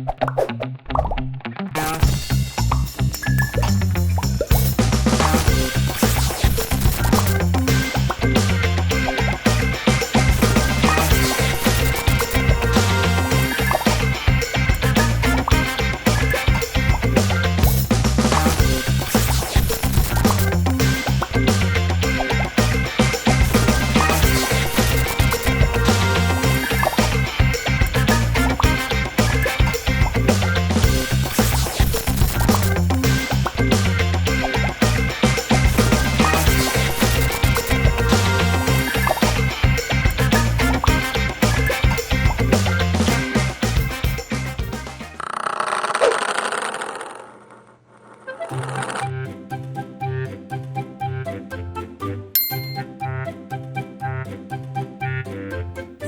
you.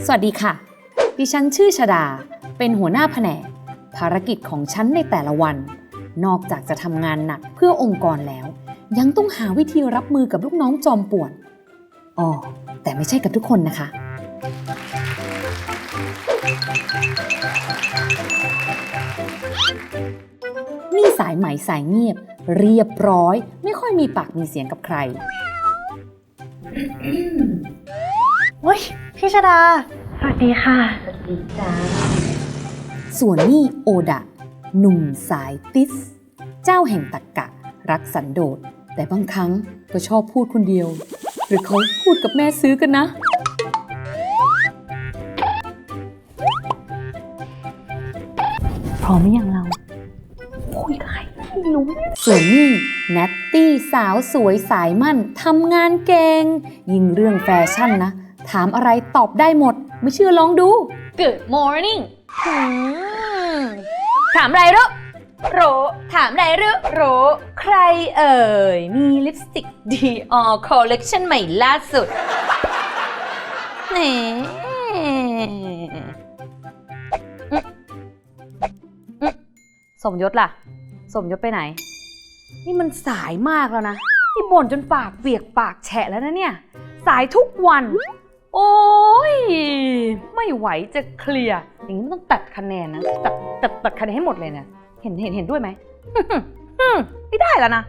สวัสดีค่ะ ดิฉันชื่อชดา เป็นหัวหน้าแผนก ภารกิจของฉันในแต่ละวัน นอกจากจะทำงานหนักเพื่อองค์กรแล้ว ยังต้องหาวิธีรับมือกับลูกน้องจอมป่วนอ๋อแต่ไม่ใช่กับทุกคนนะคะ นี่สายไหมสายเงียบ เรียบร้อย ไม่ค่อยมีปากมีเสียงกับใครเฮ้ย พี่ชดา สวัสดีค่ะส่วนนี่โอดะ หนุ่มสายติส เจ้าแห่งตักกะ รักสันโดษ แต่บางครั้งก็ชอบพูดคนเดียว หรือเขาพูดกับแม่ซื้อกันนะ พร้อมหรือยังเรา คุยกับใครไม่รู้ ส่วนนี่แนตตี้สาวสวยสายมั่นทำงานเก่ง ยิ่งเรื่องแฟชั่นนะ ถามอะไรตอบได้หมด ไม่เชื่อลองดู Good morning หืมถามอะไรรู้โรถามอะไรรู้โรใครเอ่ย มีลิปสติก Dior Collection ใหม่ล่าสุดนอืมอืมสมยศล่ะ สมยศไปไหน นี่มันสายมากแล้วนะ นี่บ่นจนปากเปียกปากแฉะแล้วนะเนี่ย สายทุกวัน โอ้ย ไม่ไหวจะเคลียร์อย่างนี้มันต้องตัดคะแนนนะ ตัดตัดตัดคะแนนให้หมดเลยเนี่ยเห็นเห็นเห็นด้วยไหมอืมไม่ได้แล้วนะ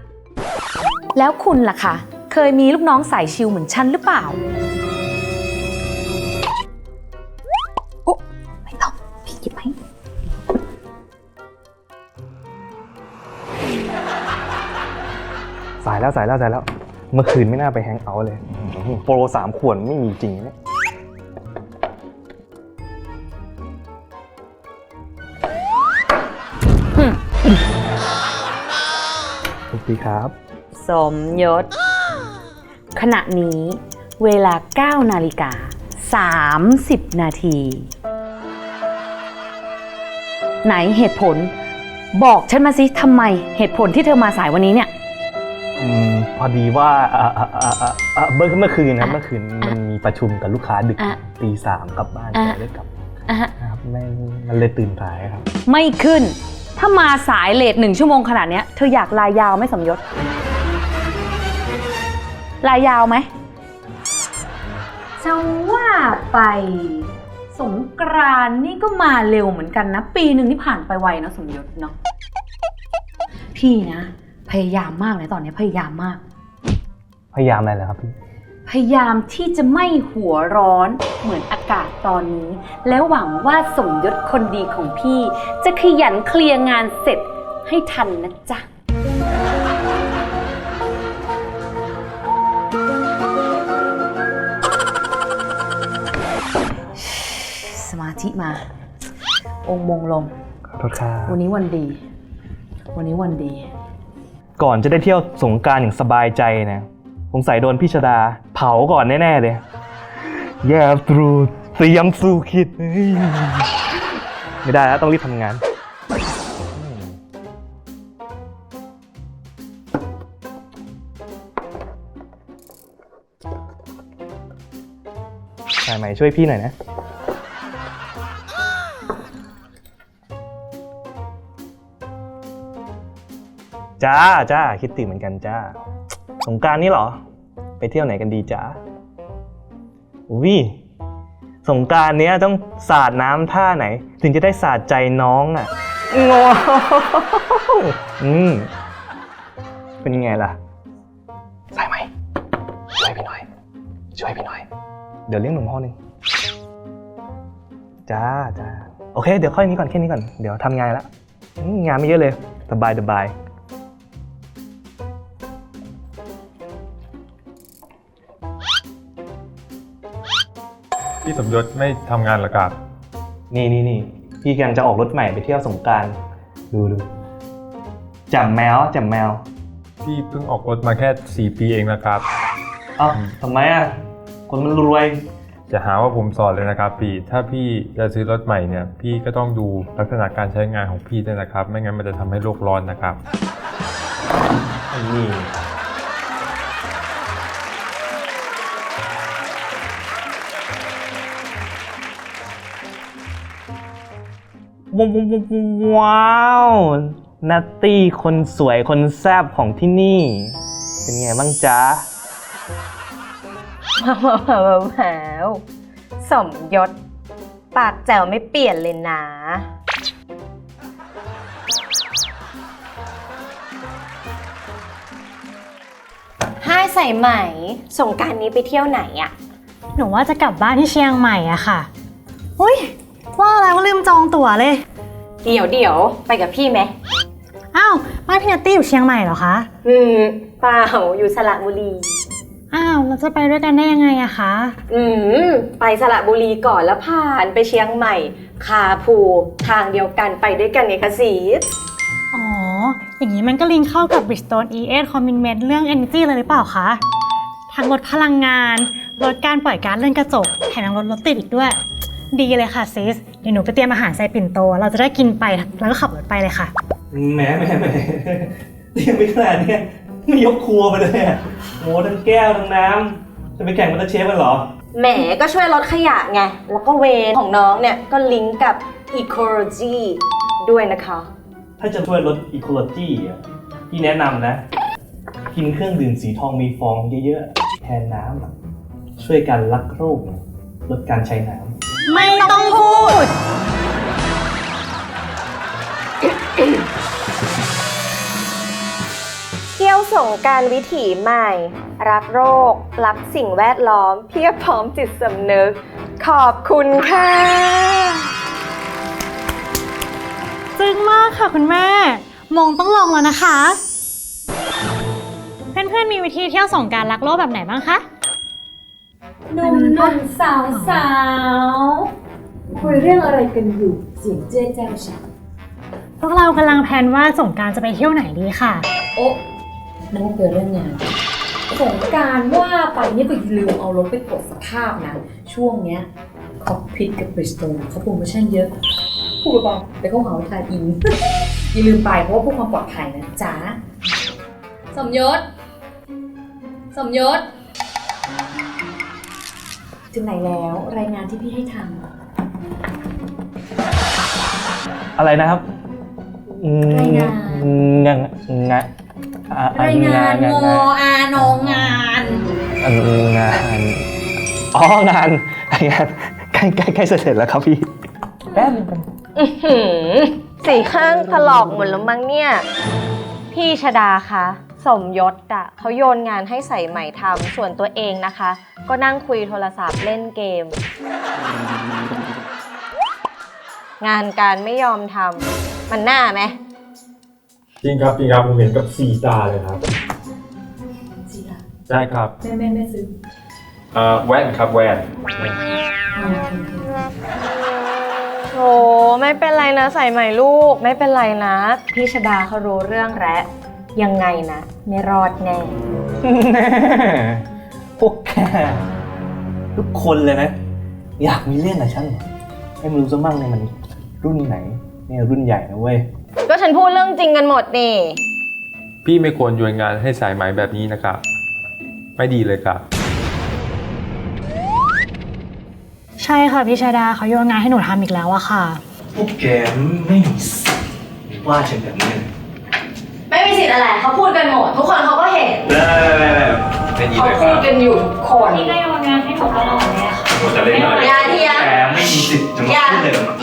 แล้วคุณล่ะคะ เคยมีลูกน้องสายชิลเหมือนฉันหรือเปล่า โอ้ไม่ต้องพี่หยิบให้สายแล้วสายแล้วสายแล้ว เมื่อคืนไม่น่าไปแฮงเอาท์เลยอื้อหือ โปรสามขวดไม่มีจริงเนี่ยสวัสดีครับ สมยศ ขณะนี้เวลา 9 นาฬิกา 30 นาที ไหนเหตุผล บอกฉันมาสิทำไมเหตุผลที่เธอมาสายวันนี้เนี่ย พอดีว่าอ่าอ่าอ่าอ่าอ่าเมื่อเมื่อคืนครับอะเมื่อคืนมันมีประชุมกับลูกค้าดึกอะตีสามกลับบ้านอะแต่ได้กลับอะฮะนะครับไม่มันเลยตื่นสายครับ ไม่ขึ้น ถ้ามาสายเลทหนึ่งชั่วโมงขนาดเนี้ยเธออยากลายยาวไหมสมยศ ลายยาวไหมจะว่าไปสงกรานต์นี่ก็มาเร็วเหมือนกันนะ ปีหนึ่งนี่ผ่านไปไวเนอะสมยศเนาะพี่นะ พยายามมากเลยตอนนี้พยายามมาก พยายามอะไรเหรอครับพี่ พยายามที่จะไม่หัวร้อนเหมือนอากาศตอนนี้ แล้วหวังว่าสมยศคนดีของพี่ จะขยันเคลียร์งานเสร็จให้ทันนะจ๊ะ สมาธิมา องค์มงลง ขอโทษครับวันนี้วันดี วันนี้วันดี ก่อนจะได้เที่ยวสงกรารอย่างสบายใจนะสงสัยโดนพี่ชดา เผาก่อนแน่ ๆ เลย แย่ตรูเตรียมสู้คิดเฮ้ยไม่ได้แล้วต้องรีบทำงาน สายไหม่ช่วยพี่หน่อยนะ จ้าจ้าคิดถึงเหมือนกันจ้า สงกรารนี้เหรอ ไปเที่ยวไหนกันดีจ้าอุ้ยสงกรารเนี้ยต้องสาดน้ำท่าไหน ถึงจะได้สาดใจน้องอะงออืมเป็นไงล่ะใส่ไหมช่วยพี่หน่อย ช่วยพี่หน่อย เดี๋ยวเลี้ยงหนุ่มห้องหนึ่งจ้าจ้าโอเค เดี๋ยวค่อยนี้ก่อนแค่นี้ก่อน เดี๋ยวทำงานแล้วอืมงานไม่เยอะเลย สบายสบาย พี่สมยศไม่ทำงานเหรอครับนี่นี่นี่พี่กำลังจะออกรถใหม่ไปเที่ยวสงกรารดูดูแจ่มแมวแจ่มแมวพี่เพิ่งออกรถมาแค่ 4 ปีเองนะครับ เอ้าทำไมอะคนมันรวยจะหาว่าผมสอนเลยนะครับพี่ ถ้าพี่จะซื้อรถใหม่เนี่ย พี่ก็ต้องดูลักษณะการใช้งานของพี่ด้วยนะครับ ไม่งั้นมันจะทำให้โลกร้อนนะครับนี่ว้า วว้าวนัตตี้คนสวยคนแซบของที่นี่ เป็นไงบ้างจ๊ะว้าวว้าวว้าวว้าวสมยศ ปากแจ๋วไม่เปลี่ยนเลยนะห้ายใส่ไหมสงกรารนี้ไปเที่ยวไหนอะหนูว่าจะกลับบ้านที่เชียงใหม่อะค่ะ อุ้ย ว่าอะไรว่าลืมจองตั๋วเลย เดี๋ยวเดี๋ยวไปกับพี่ไหม อ้าวบ้านพี่นัตตี้อยู่เชียงใหม่เหรอคะ อืมเปล่าอยู่สระบุรี อ้าวเราจะไปด้วยกันได้ยังไงอะคะ อืมไปสระบุรีก่อนแล้วผ่านไปเชียงใหม่ คาภูทางเดียวกันไปด้วยกันไงคะสีอ๋อ อย่างนี้มันก็ลิงก์เข้ากับ Bridgestone ES Commitment เรื่อง Energy เลยหรือเปล่าคะ ทั้งลดพลังงาน ลดการปล่อยก๊าซเรือนกระจก แถมยังลดรถติดอีกด้วย ดีเลยค่ะซิส เดี๋ยวหนูไปเตรียมอาหารใส่ปิ่นโต เราจะได้กินไปแล้วก็ขับรถไปเลยค่ะ แหมแหมแหมเตรียมไปขนาดเนี้ยไม่ยกครัวไปเลยอะโหทั้งแก้วทั้งน้ำจะไปแข่งมาสเตอร์เชฟกันเหรอ แหมก็ช่วยลดขยะไง แล้วก็เวรของน้องเนี่ยก็ลิงก์กับ ecology ด้วยนะคะ ถ้าจะช่วยลดอีโคโลจีอะพี่แนะนำนะ กินเครื่องดื่มสีทองมีฟองเยอะๆ แทนน้ำอะช่วยกันรักโลกลดการใช้น้ำ ไม่ต้องพูด เที่ยวสงกรารวิถีใหม่ รักโรค รักสิ่งแวดล้อม เพียบพร้อมจิตสำนึก ขอบคุณค่ะจึงมากค่ะคุณแม่ มงต้องลองแล้วนะคะ เพื่อนๆมีวิธีเที่ยวสงกรารรักโลกแบบไหนบ้างคะ หนุ่มหนุ่มสาวสาวคุยเรื่องอะไรกันอยู่เสียงเจ๊แจ้วฉันพวกเรากำลังแพลนว่าสงกรารจะไปเที่ยวไหนดีค่ะ โอ๊ะนึกว่าเกิดเรื่องงานสงกรารว่าไปนี่ก็อย่าลืมเอารถไปตรวจสภาพนะ ช่วงเนี้ยคอกพิทกับบริสโตนเขาโปรโมชั่นเยอะพูดเบาๆไปเข้าหาวิทาอิน อย่าลืมไปเพราะว่าเพื่อความปลอดภัยนะจ๊ะสมยศ สมยศ ถึงไหนแล้วรายงานที่พี่ให้ทำอะไรนะครับอืมรายงาน งานงานอะอะรายงานงงออานองงานอะงานอ๋องานงานใกล้ใกล้ใกล้จะเสร็จแล้วครับพี่แป๊บนึงอื้อหือสีข้างถลอกหมดแล้วมั้งเนี่ย พี่ชดาคะ สมยศอะเขาโยนงานให้ใส่ใหม่ทำส่วนตัวเองนะคะ ก็นั่งคุยโทรศัพท์เล่นเกม งานการไม่ยอมทำมันหน้าไหมจริงครับจริงครับผมเห็นกับสีตาเลยครับจีละใช่ครับแม่แม่แม่ซื้อเอ่อแว่นครับแว่นโหไม่เป็นไรนะใส่ใหม่ลูก ไม่เป็นไรนะ พี่ชดาเขารู้เรื่องแล้ว ยังไงนะ ไม่รอดแน่ แน่พวกแกทุกคนเลยนะ อยากมีเรื่องกับฉันเหรอให้มันรู้ซะมั่งเนี่ยมันรุ่นไหนเนี่ยรุ่นใหญ่นะเว้ย ก็ฉันพูดเรื่องจริงกันหมดนี่ พี่ไม่ควรโยนงานให้สายไหมแบบนี้นะครับ ไม่ดีเลยครับ ใช่ค่ะพี่ชาดาเขาโยนงานให้หนูทำอีกแล้วอะค่ะ พวกแกไม่มีสิทธิ์ว่าฉันแบบนี้เลยไม่มี สิทธิ์อะไรเขาพูดกันหมด ทุกคนเขาก็เห็นไม่ดีเขาเลยคพูรัดบกันอยู่ทุกคน นี่ก็โยนงานให้หนูตลอดเลยค่ะจะเล่นหน่อยอย่าเถียงแกไม่มีสิทธิ์จะมาพูดเลยไ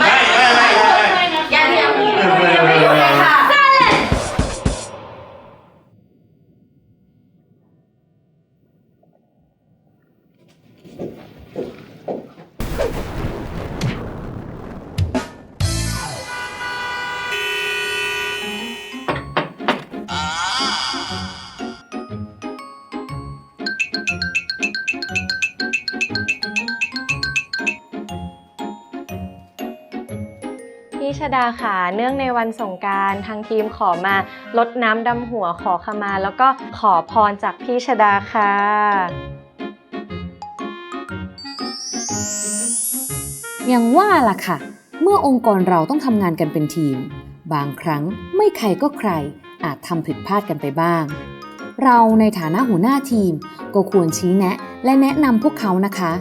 ม่ไม่ไม่ไม่อ พี่ชดาค่ะ เนื่องในวันสงการทางทีมขอมาลดน้ำดำหัวขอขมา แล้วก็ขอพรจากพี่ชดาค่ะ อย่างว่าล่ะค่ะ เมื่อองค์กรเราต้องทำงานกันเป็นทีม บางครั้งไม่ใครก็ใครอาจทำผิดพลาดกันไปบ้าง เราในฐานะหัวหน้าทีม ก็ควรชี้แนะและแนะนำพวกเขานะคะ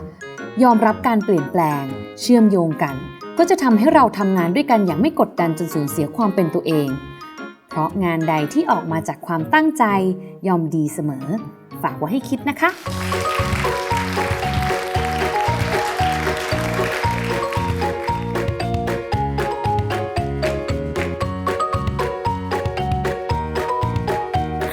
ยอมรับการเปลี่ยนแปลง เชื่อมโยงกัน ก็จะทำให้เราทำงานด้วยกันอย่างไม่กดดันจนสูญเสียความเป็นตัวเอง เพราะงานใดที่ออกมาจากความตั้งใจยอมดีเสมอ ฝากไว้ให้คิดนะคะ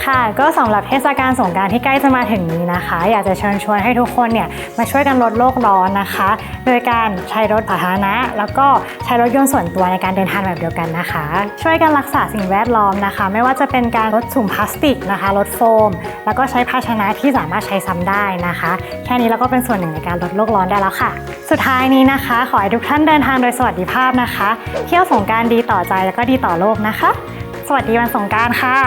ค่ะก็สำหรับเทศกาลสงการที่ใกล้จะมาถึงนี้นะคะ อยากจะเชิญชวนให้ทุกคนเนี่ยมาช่วยกันลดโลกร้อนนะคะ โดยการใช้รถสาธารณะ แล้วก็ใช้รถยนต์ส่วนตัวในการเดินทางแบบเดียวกันนะคะ ช่วยกันรักษาสิ่งแวดล้อมนะคะ ไม่ว่าจะเป็นการลดถุงพลาสติกนะคะลดโฟม แล้วก็ใช้ภาชนะที่สามารถใช้ซ้ำได้นะคะ แค่นี้เราก็เป็นส่วนหนึ่งในการลดโลกร้อนได้แล้วค่ะ สุดท้ายนี้นะคะ ขอให้ทุกท่านเดินทางโดยสวัสดิภาพนะคะ เที่ยวสงการดีต่อใจแล้วก็ดีต่อโลกนะคะ สวัสดีวันสงการค่ะ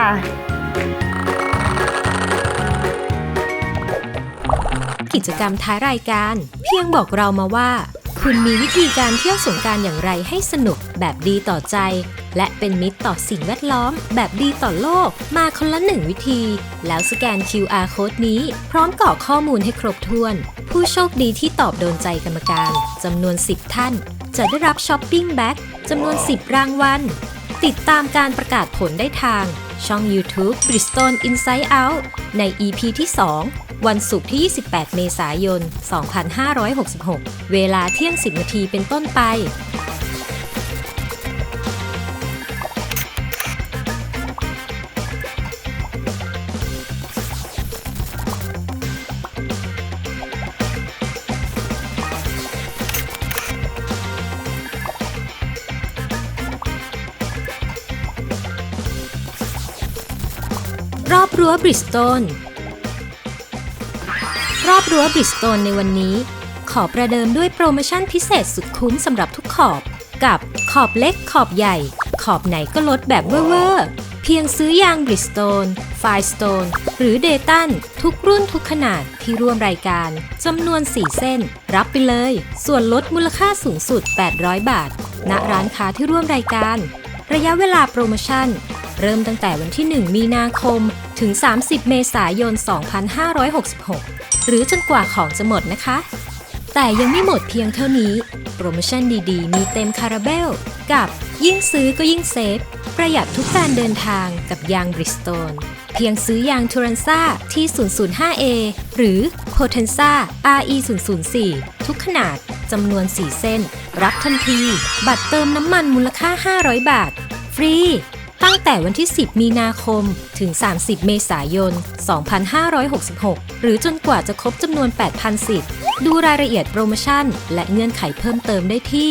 กิจกรรมท้ายรายการ เพียงบอกเรามาว่า คุณมีวิธีการเที่ยวสงการอย่างไรให้สนุกแบบดีต่อใจ และเป็นมิตรต่อสิ่งแวดล้อม แบบดีต่อโลก มาคนละหนึ่งวิธี แล้วสแกน QR code นี้ พร้อมกรอกข้อมูลให้ครบถ้วน ผู้โชคดีที่ตอบโดนใจกรรมการจำนวน 10 ท่าน จะได้รับช้อปปิ้งแบ็กจำนวน 10 รางวัลติดตามการประกาศผลได้ทาง ช่อง YouTube Bristol Inside Out ใน EP ที่ 2 วันศุกร์ที่ 28 เมษายน 2566 เวลาเที่ยง 10 นาทีเป็นต้นไป รอบรั้วบริสตอลรอบรั้วบริสตอลในวันนี้ ขอประเดิมด้วยโปรโมชั่นพิเศษสุดคุ้มสำหรับทุกขอบ กับขอบเล็กขอบใหญ่ ขอบไหนก็ลดแบบเวอร์เพียงซื้อยางบริสตอลไฟสโตนหรือเดตันทุกรุ่นทุกขนาดที่ร่วมรายการจำนวน 4 เส้น รับไปเลย ส่วนลดมูลค่าสูงสุด 800 บาท ณร้านค้าที่ร่วมรายการ ระยะเวลาโปรโมชั่น เริ่มตั้งแต่วันที่ 1 มีนาคม ถึง 30 เมษายน 2566 หรือจนกว่าของจะหมดนะคะ แต่ยังไม่หมดเพียงเท่านี้ โปรโมชั่นดีๆ มีเต็มคาราเบล กับยิ่งซื้อก็ยิ่งเซฟ ประหยัดทุกการเดินทางกับยางบริสโตนเพียงซื้อยางทูรันซ่าที่ 005A หรือ Potenza RE 004 ทุกขนาดจำนวน 4 เส้น รับทันที บัตรเติมน้ำมันมูลค่า 500 บาท ฟรี ตั้งแต่วันที่ 10 มีนาคม ถึง 30 เมษายน 2566 หรือจนกว่าจะครบจำนวน 8,000 สิทธิ์ ดูรายละเอียดโปรโมชั่น และเงื่อนไขเพิ่มเติมได้ที่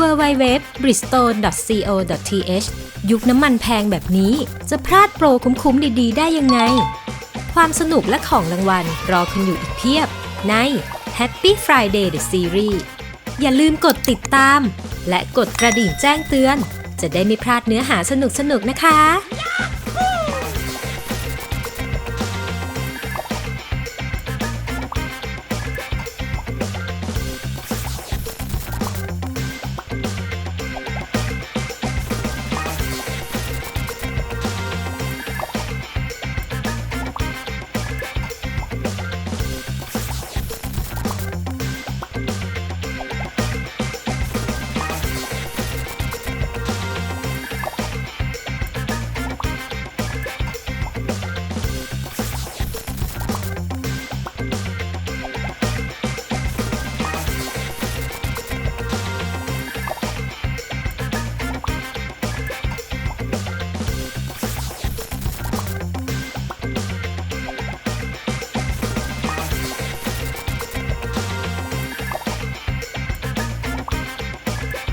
www.bristol.co.th ยุคน้ำมันแพงแบบนี้ จะพลาดโปรคุ้มๆดีๆ ได้ยังไง ความสนุกและของรางวัลรอคุณอยู่อีกเพียบ ใน Happy Friday the Series อย่าลืมกดติดตาม และกดกระดิ่งแจ้งเตือน จะได้ไม่พลาดเนื้อหาสนุกๆนะคะ